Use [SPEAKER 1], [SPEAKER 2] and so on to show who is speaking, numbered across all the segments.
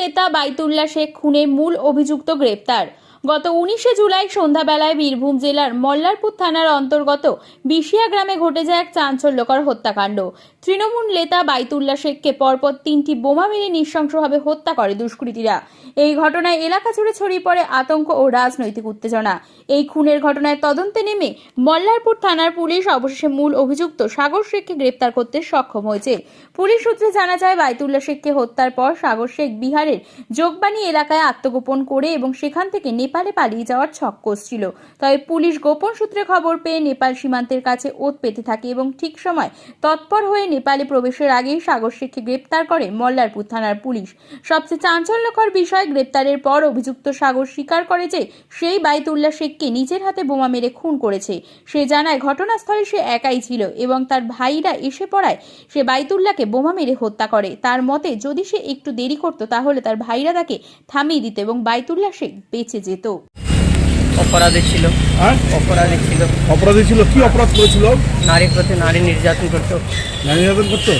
[SPEAKER 1] নেতা বাইতুল্লা শেখ খুনে মূল অভিযুক্ত গ্রেপ্তার। গত উনিশে জুলাই সন্ধ্যাবেলায় বীরভূম জেলার মল্লারপুর থানার অন্তর্গত বিশিয়া গ্রামে ঘটে যায় এক চাঞ্চল্যকর হত্যাকাণ্ড। তৃণমূল নেতা বাইতুল্লা শেখকে পরপর তিনটি বোমা মেরে নৃশংসভাবে হত্যা করে দুষ্কৃতীরা। এই ঘটনায় এলাকা জুড়ে ছড়িয়ে পড়ে আতঙ্ক ও রাজনৈতিক উত্তেজনা। এই খুনের ঘটনায় তদন্তে নেমে মল্লারপুর থানার পুলিশ অবশেষে মূল অভিযুক্ত সাগর শেখকে গ্রেপ্তার করতে সক্ষম হয়েছে। পুলিশ সূত্রে জানা যায় বাইতুল্লা শেখকে হত্যার পর সাগর শেখ বিহারের যোগবাণী এলাকায় আত্মগোপন করে এবং সেখান থেকে নেপালে পালিয়ে যাওয়ার ছক কষছিল। তবে পুলিশ গোপন সূত্রে খবর পেয়ে নেপাল সীমান্তের কাছে ওত পেতে থাকে এবং ঠিক সময় তৎপর হয়ে নেপালে প্রবেশের আগেই সাগর শেখকে গ্রেপ্তার করে মল্লারপুর থানার পুলিশ। সবচেয়ে চাঞ্চল্যকর বিষয়, গ্রেপ্তারের পর অভিযুক্ত সাগর স্বীকার করে যে সেই বাইতুল্লাহ শেখকে নিজের হাতে বোমা মেরে খুন করেছে। সে জানায়, ঘটনাস্থলে সে একাই ছিল এবং তার ভাইরা এসে পড়ায় সে বাইতুল্লাহকে বোমা মেরে হত্যা করে। তার মতে, যদি সে একটু দেরি করত, তাহলে তার ভাইরা তাকে থামিয়ে দিত এবং বাইতুল্লাহ শেখ বেঁচে যেত।
[SPEAKER 2] অপরাধী ছিল।
[SPEAKER 3] হ্যাঁ?
[SPEAKER 2] অপরাধী ছিল।
[SPEAKER 3] অপরাধী ছিল কি অপরাধ করেছিল?
[SPEAKER 2] নারীর প্রতি নারী নির্যাতন করতো।
[SPEAKER 3] নারী নির্যাতন করতো?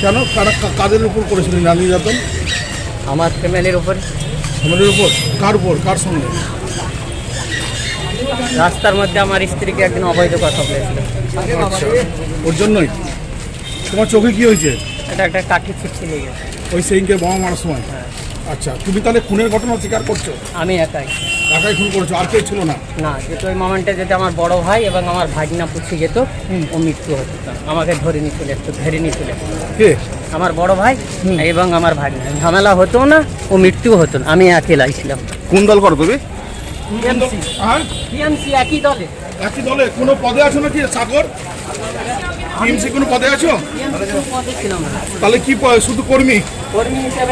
[SPEAKER 3] কেন? কারা কাদের উপর করেছিল নারী নির্যাতন?
[SPEAKER 2] আমার ফ্যামিলির উপর।
[SPEAKER 3] আমাদের উপর? কার উপর? কার সঙ্গে?
[SPEAKER 2] রাস্তার মধ্যে আমার স্ত্রীকে একদিন অবৈধ কথা বলেছিল।
[SPEAKER 3] ওর জন্যই? তোমার চোখে কি হয়েছে?
[SPEAKER 2] এটা একটা কাঠি ছিটকে লেগে গেছে
[SPEAKER 3] ওই সেইকে বোমা মারার সময়? আচ্ছা তুমি তাহলে খুনের ঘটনা স্বীকার করছ?
[SPEAKER 2] আমি একাই।
[SPEAKER 3] একাই খুন করেছ আর কেউ ছিল না?
[SPEAKER 2] না যেহেতু ওই মোমেন্টে যেতে আমার বড় ভাই এবং আমার ভাগনা পুষে যেত ও মৃত্যু হতো আমাকে ধরে নিয়ে চলে আসতো ধরে নিয়ে চলে আসতো।
[SPEAKER 3] কে?
[SPEAKER 2] আমার বড় ভাই এবং আমার ভাগনা। ঝামেলা হতো না ও মৃত্যু হতো না আমি একেলাই ছিলাম
[SPEAKER 3] কোন দল করো তুমি?
[SPEAKER 2] টিএমসি। টিএমসি একই দলে।
[SPEAKER 3] একই দলে? কোনো পদে আছো নাকি সাগর? টিএমসি কোনো পদে আছো?
[SPEAKER 2] টিএমসি পদে ছিলাম না।
[SPEAKER 3] তাহলে কি শুধু কর্মী?
[SPEAKER 2] কর্মী হিসেবে